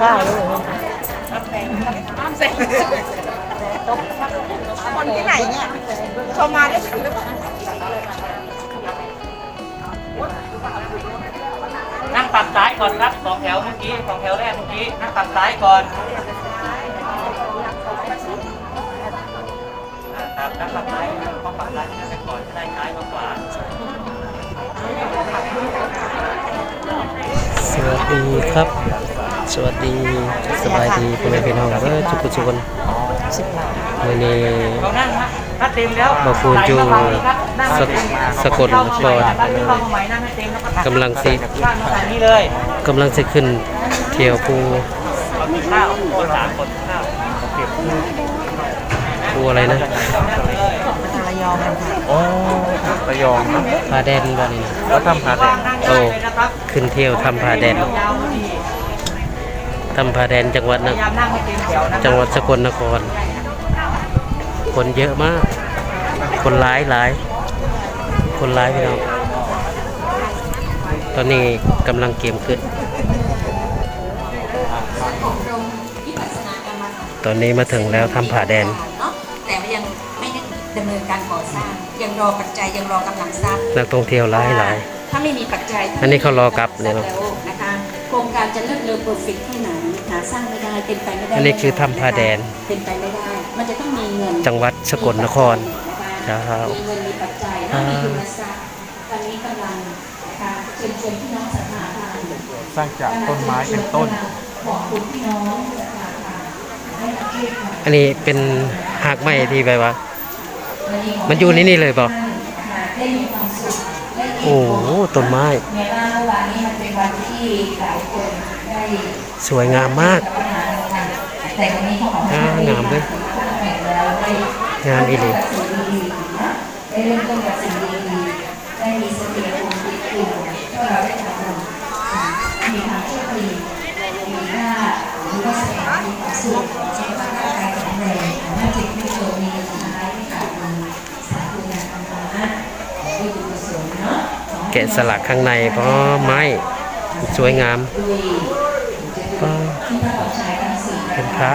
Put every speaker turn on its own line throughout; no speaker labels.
ข้าวเลย
คนที่ไหนเนี่ยเขามาได้ถึงหรือเปล่า
นั่งฝั่งซ้ายก่อนครับสองแถวเมื่อกี้สองแถวแรกเมื่อกี้นั่งฝั่งซ้ายก่อนครับนั่งฝั่งซ้ายนั่งฝั่งซ้ายนั่งไปก่อนจะได้ซ้ายมากกว่า
สวัสดีครับ สวัสดีสบายดีพ่อแม่พี่น้องเออทุกคนทุกคน
สิบบาท
วันนี้
เรานั่งฮะถ้าเต็มแล้ว
มาฟูนอยู่
ไหลมาครับนั่งให้เต็ม
สกลนคร
นั่งที่เข้ามาใหม่นั่งให้เต็มแล้วก็ตัด
กำลังสิ
นั่งมาทางนี้เลย
กำลังจะขึ้นเที่ยวภู
เอากินข้าวคนสามคนข้าวเก็บ
ภูอะไรนะ
ระยองกันค่ะ
อ๋อระยองนะ
ผาแดนบ้านนี้นะ
แล้วทำผาแดง
โอ้ขึ้นเที่ยวทำผาแดน
ยาวพอดี
ทำผาแดนจังหวัด
พ
นะ
ยายามนั่งให้เต็มแถวนะ
จังหวัดสกลนคร คนเยอะมาก คนหลายหลาย คนหลายพี่น้องตอนนี้กำลังเกมขึ้น ตอนนี้มาถึงแล้วทำผาแดน
เนาะแต่ว่ายังไม่ได้ดำเนินการก่อสร้าง ยังรอปัจจัยยังรอกำลังทรัพย์
นักท่องเที่ยวหลายหลาย
ถ้าไม่มีปัจจัย
อันนี้เขารอกลับเนี่ยเนอะ
แล้วนะคะโครงการจะเลิกเร็วโปรฟิตแค่ไหนหาสร้างไม่ได้เป็นไปไม่ได้
อันนี้คือถ้ำผาแดน
เป็นไปไม่ได้ มันจะต้องมีเงิน
จังหวัดสกลนคร
นะ
ครั
คะ
บ
มีเงินมีปัจจัยและมีทุนทรัพย์ตอนนี้กำลังนะคะเชิญชวนพี่น้องศรัทธาทาน
สร้างจากต้นไม้เป็นต้น
ขอบคุณพี่น้องศรัทธาทานให้อาชีพ
อันนี้เป็นหากไม้ที่แบบว่า มันอยู่ในนี่เลยเปล่า
ได้มีความสุขได้มี
โอ้โหต้นไม้
แม้ว่าเมื่อวานนี้มันเป็นวันที่หลายคนได้
สวยงามมาก
รับประทานอาหารแต่วันนี้ของา
งามเลย
แข่งแล้วได้
งามอีหลี
ได้สิ่งดีๆนะได้เริ่มต้นกับสิ่งดีๆได้มีสติภูมิที่คุณก็เราได้ทำบุญมีความโชคดีมีหน้ามีวาสนามีความสุขสุขภาพร่างกายแข็งแรงหน้าจิตไม่โจมมีสุดท้ายไม่ขาดมือสาธุงานทำมานะด้วยบุญกุศลเนาะ
แกะสลักข้างในเพราะไม้สวยงาม
ปกชายทั้งสี่
เป็นพระ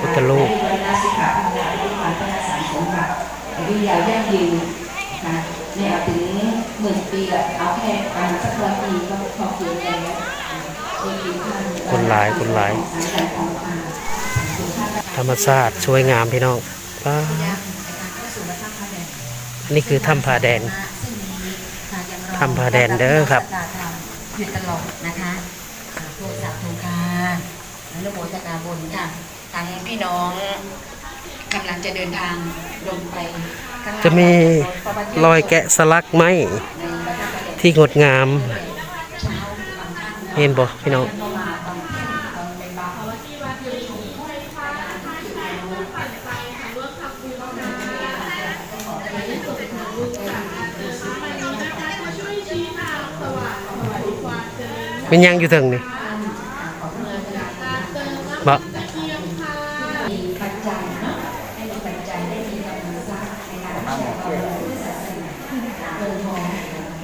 พุทธรูป
ได้นาสิกาพันนาด้วยความพระสารสมบัติญญาณยั่งยืนนะไม่เอาถึงหมื่นปีเอาแค่ประมาณสักร้อยปีก็พอเพียงแล้วคุณท่าน
หลายคนหลาย
สังกัดของทางคุณท่าน
ธรรมชาติสวยงามพี่น้องป้านี่คือถ้ำผาแดนทำผาแดนเด้อครับ
อยู่ตลอดนะคะโทรศัพท์โทรการ อนุโมทนาบุญค่ะทางพี่น้องกำลังจะเดินทางลงไปข้างล่าง
จะมีรอยแกะสลักไม้
ในวัดพระประแดง
ที่งดงาม
เช้าบางท่าน
เห็นบ่พี่น้อง
ก็มาตอนเที่ยงตอนบ่าย
เป็นยังอยู่ถึงนี่ บ่
มีปัจจัยเนาะให้มีปัจจัยได้มีกำลังทรัพย์ในการที่จะเอาพุทธศาสนาเงินทอง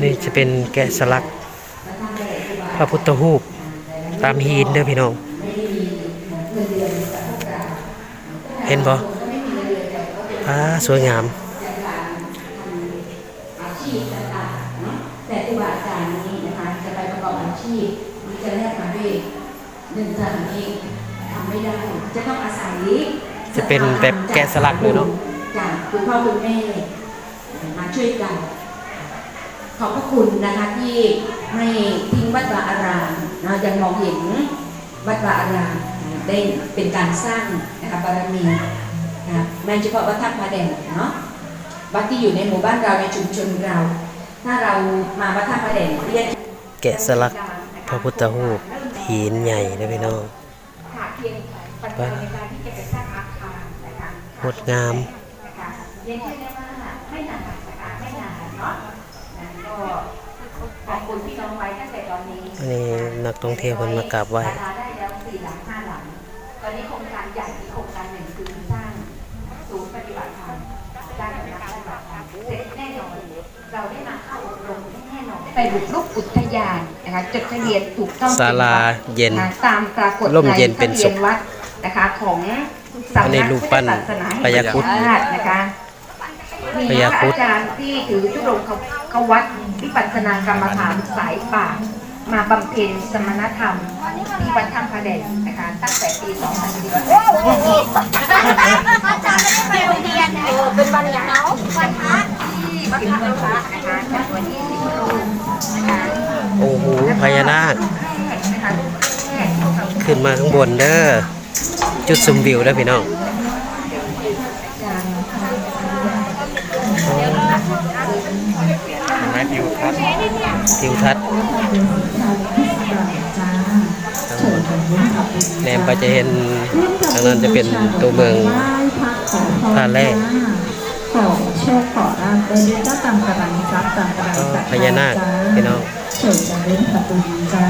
นี่จะเป็นแกะสลัก พระพุทธรูปตามหินเด้อพี่น้อง เห็นบ่อ่าสวยงาม
อาชีพแต่ครูบาอาจารย์นี้นะคะจะไปประกอบอาชีพจะแลกมาด้วยเงินทางนี้ ทำไม่ได้ จะต้องอาศัย
จะเป็นแบบแกะสลักเลยเนอะ
จากคุณพ่อคุณแม่มาช่วยกัน ขอบพระคุณนะคะที่ไม่ทิ้งวัดวาอารามนะยังมองเห็นวัดวาอารามได้เป็นการสร้างนะคะบารมีนะไม่เฉพาะวัดทับพระแดงเนาะวัดที่อยู่ในหมู่บ้านเราในชุมชนเรา ถ้าเรามาวัดทับพระแดงเรียก
แกะสลักพระพุทธรูปหินใหญ่เด้อพี่น้อง
เพียงปัจจัยในการที่จะไปสร้างอาคารนะคะ
งดงาม
นะคะเรียนเชื่อได้ว่าไม่นานนะคะไม่นานเนาะก็ขอบคุณพี่น้องไว้ตั้งแต่ตอนนี้
นนี้นักท่องเที่ยวเพิ่นมากราบไหว้
ศลได้แล้วสี่หลังห้าหลังตอนนี้โครงการใหญ่อีกโครงการหนึ่งคือสร้างศูนย์ปฏิบัติธรรมด้านสำนักปฏิบัติธรรมเสร็จแน่นอนเราได้มา ไปบุกรุกอุทยานนะคะจดทะเบียนถูกต้อง
ศาลาเย็น
นะคะตามปรากฏ
ร่มเย็นเป็นสุข
ทะบียวัดนะคะของสำ
อันนี้
นัก
รู
พุ
ป
ท
ปั้
ธ
น
ศาสนาแห่ง
พญาครุฑ
ชาตินะคะมี
พญา
พ
ครุฑ
ระอาจารย์ที่ถือธุดงค์เขาเขาวัดวิปัสสนากรรมฐานสายป่ามาบำเพ็ญสมณธรรมที่วัดถ้ำพระแดงนะคะตั้งแต่ปี2500
เป็นวันอย่างเขาวันพระ
ที่สิบวันพระนะคะจากวันที่สิบรูปนะคะ
โอ้โหพญานาค
นะคะรูปแรกของ
ขึ้นมาข้างบนเด้อจุดชมวิวเด้อพี่น้อง
อาจารย์
เห็นไหมทิวทัศน์
ทิวทัศน์แนมไปจะเห็นทางนั้นจะเป็นตัวเมืองท่าแร่
ขอโชคขอลาภได้ด้วยเจ้าตามกำลังทรัพย์ตามกำลังศรัทธ
พญานาคพี่น้อง
เฉิดจะเล่นประตูจ้า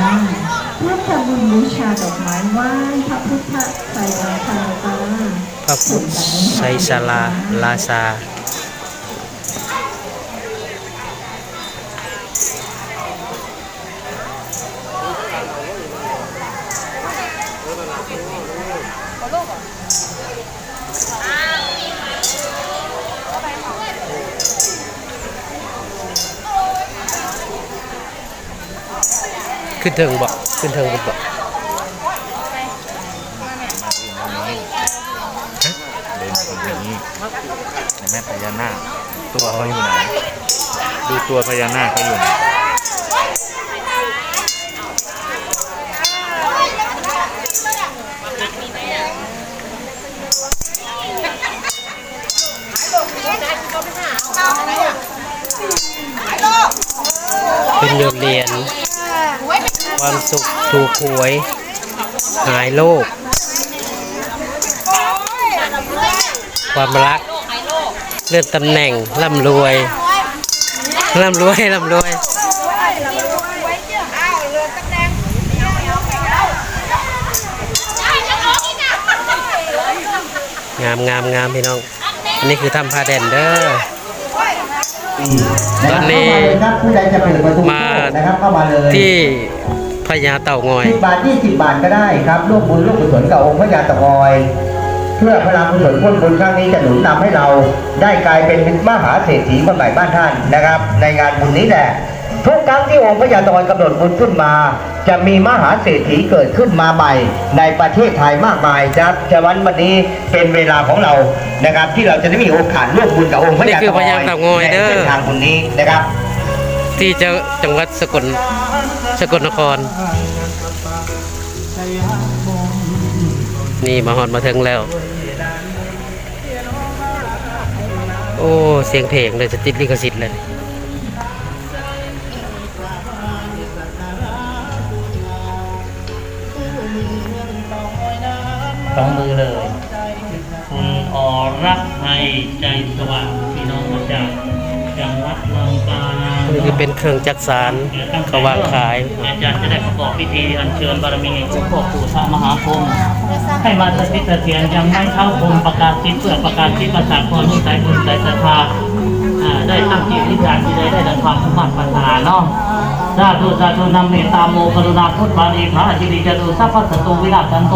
ร่วมทำบุญบูชาดอกไม้ไหว้พระพุทธไตรลักษณ์จ้า
พระพุทธไสศาลาลาซา ขึ้นเทิงบอกขึ้นเทิงบอก
เดินคนอย่างนี้เห็นไหมพญานาคตัวเขาอยู่ไหน ดูตัวพญานาคเขาอยู่ไหน
เป็นโยนเหรียญ ความสุขถูกหวย หายโลก ความรัก เลื่อนตำแหน่งร่ำรวยร่ำรวยร่ำรวยงามงามงามพี่น้อง อันนี้คือทำผ้าแดนเด้อ ตอนนี้
ครับผู้ใดจะเปิดประตู
มา
นะครับเข้ามาเลย
ที่พญาเต่างอย
สิบบาทยี่สิบบาทก็ได้ครับร่วมบุญร่วมกุศลกับองค์พระยาตะงอย เพื่อพลังกุศลพ้นบุญครั้งนี้จะหนุนนำให้เราได้กลายเป็นมหาเศรษฐีคนใหม่บ้านท่านนะครับ ในงานบุญนี้แหละ ทุกครั้งที่องค์พระยาตะงอยกำหนดบุญขึ้นมา จะมีมหาเศรษฐีเกิดขึ้นมาใหม่ ในประเทศไทยมากมายครับฉะนั้นวันนี้เป็นเวลาของเรานะครับ ที่เราจะได้มีโอกาสร่วมบุญกับองค์พระยา
นี่คือ
ตะ
พญาเต่างอยเด้อ
ในเส้นทางบุญนี้นะครับ
ที่จะจังหวัดสกลสกลนคร นี่มาฮอดมาถึงแล้ว โอ้ เสียงเพลงเลยจะติดลิขสิทธิ์เลย
สองมือเลย คุณอรักไทยใจสว่างพี่น้องมาจากจังหวัดลำปาง
นี่คือเป็นเครื่องจักสารเขาวางขาย
อาจารย์จะได้ประกอบพิธีอัญเชิญบารมีแห่งหลวงพ่อปู่พระมหาพรหมให้มาสถิตเสถียรยังไม่เข้าพรหมประกาศสิทธิ์เพื่อประกาศสิทธิ์ประสาทพรสายบุญสายศรัทธาอ่าได้ตั้งจิตที่ฐานที่ได้ได้ดังความสมบัติปัญหาเนาะ สาธุสาธุนำเมตตาโมกรุณาพุทธบาลีพระอาจิริจตุสัพพะสตุวิราชสันโต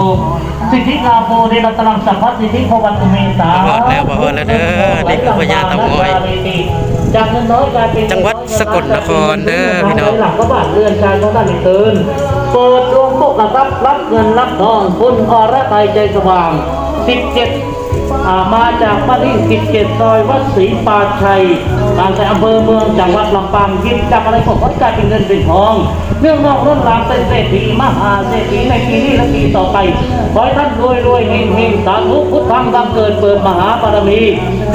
สิทธิลาโภเดลตรังสัพพะสิทธิภวันตุเมตา
บอกแล้วบอกแล้วเด้อนี่คือพญาเต่างอย
จากเงินน้อยกลายเป็น
จังหวัดสกลนครเด้อพี่น้อง
หลังก็บ้านเรือนชายของท่านอีกเกินเปิดดวงโมกข์รับรับเงินรับทองคุณอรไทยใจสว่าง 17อ่า มาจากบ้านที่17ซอยวัดศรีปาชัยบางไทรอำเภอเมืองจังหวัดลำปางยิบจากอะไรผมก็กลายเป็นเงินเป็นทอง เรื่องนอกเรื่องรามเป็นเศรษฐีมหาเศรษฐีในปีนี้และปีต่อไป ขอให้ท่านรวยรวยเฮงเฮงสาธุพุทธังบังเกิดเปิดมหาบารมี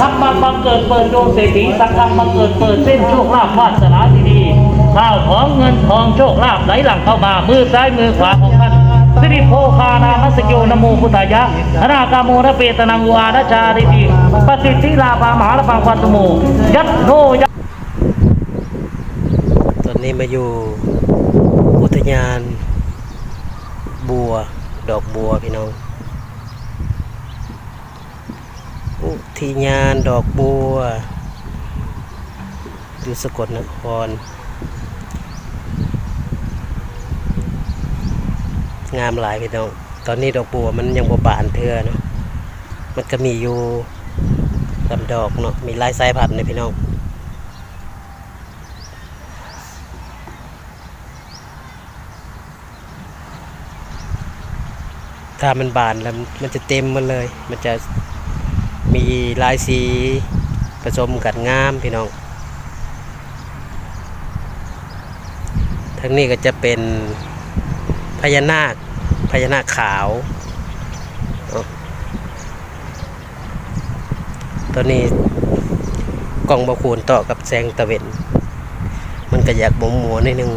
ธรรมังบังเกิดเปิดดวงเศรษฐีสังฆังบังเกิดเปิดเส้นโชคลาภวาสนาที่ดีข้าวของเงินทองโชคลาภไหลหลังเข้ามามือซ้ายมือขวาของ ภานามัสโยนโมพุทธายะธนากาโมระเปตนังวาดชาริติปสิทธิลาภามหาลพังวัตุโมยัตโนยะ
ตอนนี้มาอยู่อุทยานบัวดอกบัวพี่น้องอุทยานดอกบัวอยู่สกลนคร งามหลายพี่น้องตอนนี้ดอกบัวมันยังบ่บานเทื่อเนาะมันก็มีอยู่ลำดอกเนาะมีลายสายพันธุ์เลยพี่น้องถ้ามันบานแล้วมันจะเต็มมันเลย มันจะมีลายสีผสมกันงามพี่น้องทั้งนี้ก็จะเป็น พญานาคพญานาคขาว ตัวนี้กล้องบคูณต่อกับแสงตะเวนมันก็อยากหมัวหมัวนิดนึง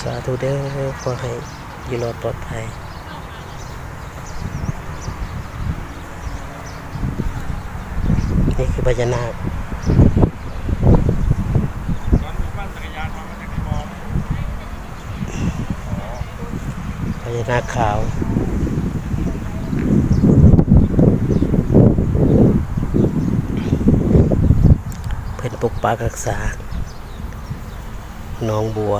สาธุเด้อขอให้อยู่รอดปลอดภัย นี่คือพญานาคพญานาคขาวเพิ่นปกปักรักษาน้องบัว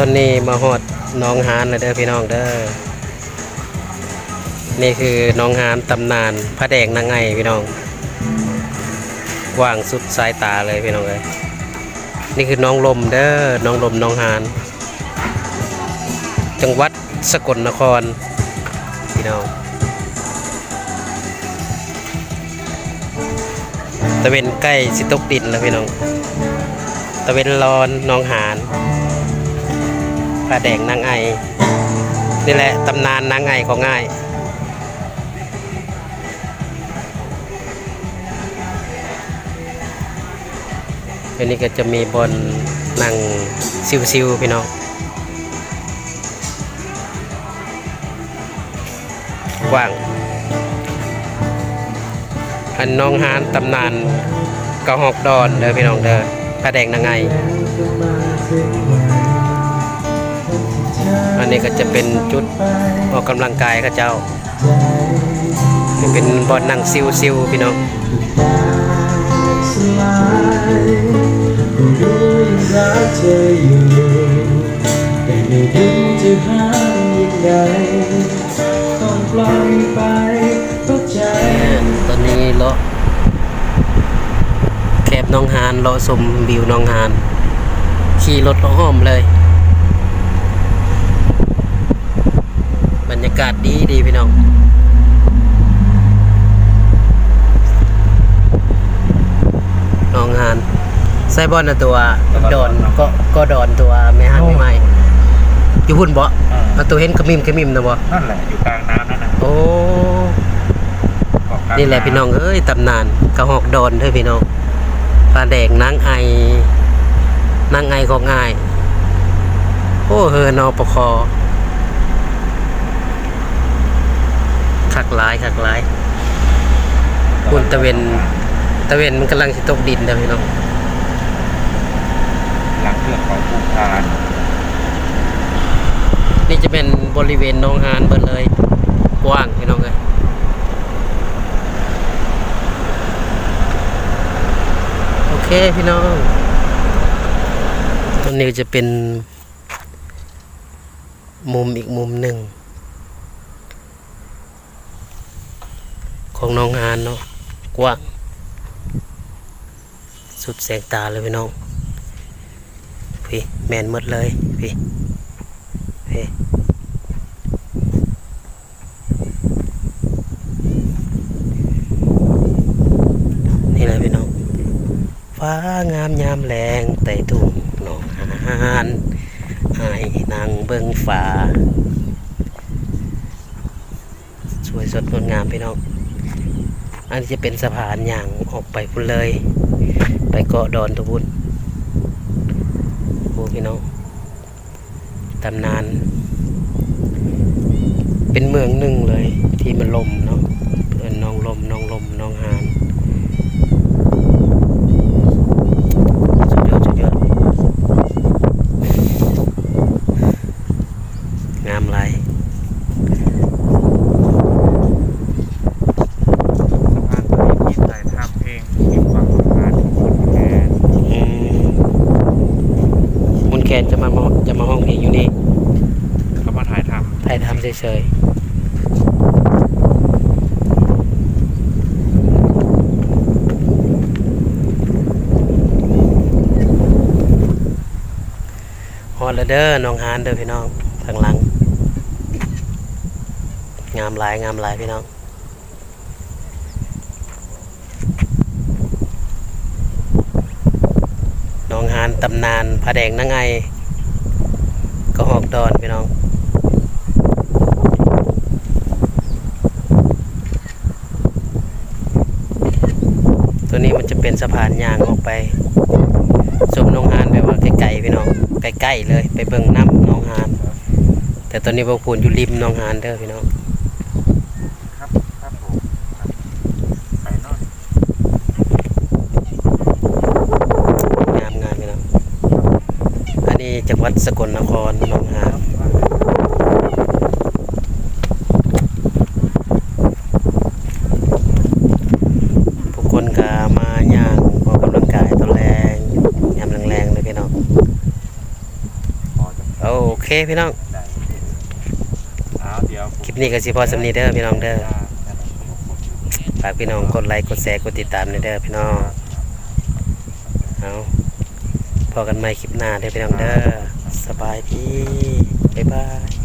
ตอนนี้มาหอดน้องหานแล้วเด้อพี่น้องเด้อ นี่คือน้องหานตำนานพระแดงนางไงพี่น้องกว้างสุดสายตาเลยพี่น้องเลยนี่คือน้องลมเด้อ น้องลมน้องหาน จังหวัดสกลนคร พี่น้องตะเวนใกล้สิตกดินแล้วพี่น้อง ตะเวนร้อนน้องหาน ผ้าแดงนางไอนี่แหละตำนานนางไอของง่ายอันนี้ก็จะมีบนนั่งซิวๆพี่น้องกว้าง อันน้องฮานตำนานกระหอกดอนเด้อพี่น้องเด้อผ้าแดงนางไง อันนี้ก็จะเป็นจุดออกกำลังกายข้าเจ้าเป็นบอลนั่งซิวซิวพี่น้อง
แต่ไม่รู้จะห้ามยังไงต้องปล่อยไปเพราะใจ
ตอนนี้เลาะแคบน้องฮานเลาะสมบิวน้องฮาน ขี่รถเลาะห้อมเลย บรรยากาศดีดีพี่น้องน้องฮานไซบอนนะตัวดอนก็ก็ดอนตัวไม่ฮันไม่ไม่อยู่พุ่นบ่เอาตัวเห็นขมิมขมิมนะบ่
นั่นแหละอยู่กลางน้ำนั่นนะ
โอ้
เกาะกลาง
นี่แหละพี่น้องเอ้ยตำนานกระหอกดอนเด้อพี่น้องปลาแดงนางไอนางไอของง่ายโอ้เฮอนอปคอ คักหลายคักหลายคุณตะเวนตะเวนมันกำลังสิตกดินเด้อพี่น้อง
หลังเทือกเขาภูพาน
นี่จะเป็นบริเวณหน้องหานเบิดเลย กว้างพี่น้องเลยโอเคพี่น้องตรงนี้ก็จะเป็น มุมอีกมุมหนึ่ง ของน้องหานเนาะกว้างสุดแสงตาเลยพี่น้องพี่แมนหมดเลยพี่เฮ้นี่แหละพี่น้องฟ้างามยามแรงไต่ทุ่งหนองหานไอ้นางเบิ้งฟ้าสวยสดงดงามพี่น้อง อันนี้จะเป็นสะพานอย่างออกไปพุ่นเลย ไปเกาะดอนตะบุญโอ้พี่น้องตำนาน เป็นเมืองหนึ่งเลยที่มันลมเนาะเป็นน้องลมน้องลมน้องหานสุดยอดสุดยอดงามหลาย จะมาจะมาห้องเพลงอยู่นี่
เขามาถ่ายท
ถ่ายทำเฉยๆฮอดแล้วเด้อน้องฮานเด้อพี่น้องทางหลัง งามหลายงามหลายพี่น้อง น้องฮาน ตำนานพระแดงนั่งไงก็ออกดอนพี่น้องตัวนี้มันจะเป็นสะพานยางออกไปสมนองฮานแบบว่าไกลๆพี่น้องใกล้ๆเลย ไปเบิ่งน้ำนองฮาน แต่ตอนนี้พวกคุณอยู่ริมนองฮานเด้อพี่น้องำ
ครับครับผมครับไปเนอน
งามงามพี่น้องอันนี้ จังหวัดสกลนครน้องฮานพวกคนก็มาย่างออกกำลังกายตอนแรงยามแรงๆเลยพี่น้อง
พอจะ
โอเคพี่น้อง
ได้เอาเดี๋ยวผม
คลิปนี้ก็สิพอสำนีเด้อพี่น้องเด้อฝากพี่น้องกดไลค์กดแชร์กดติดตามในเด้อพี่น้อง เอา พอกันใหม่คลิปหน้าเด้อพี่น้องเด้อสบายดีบ๊ายบาย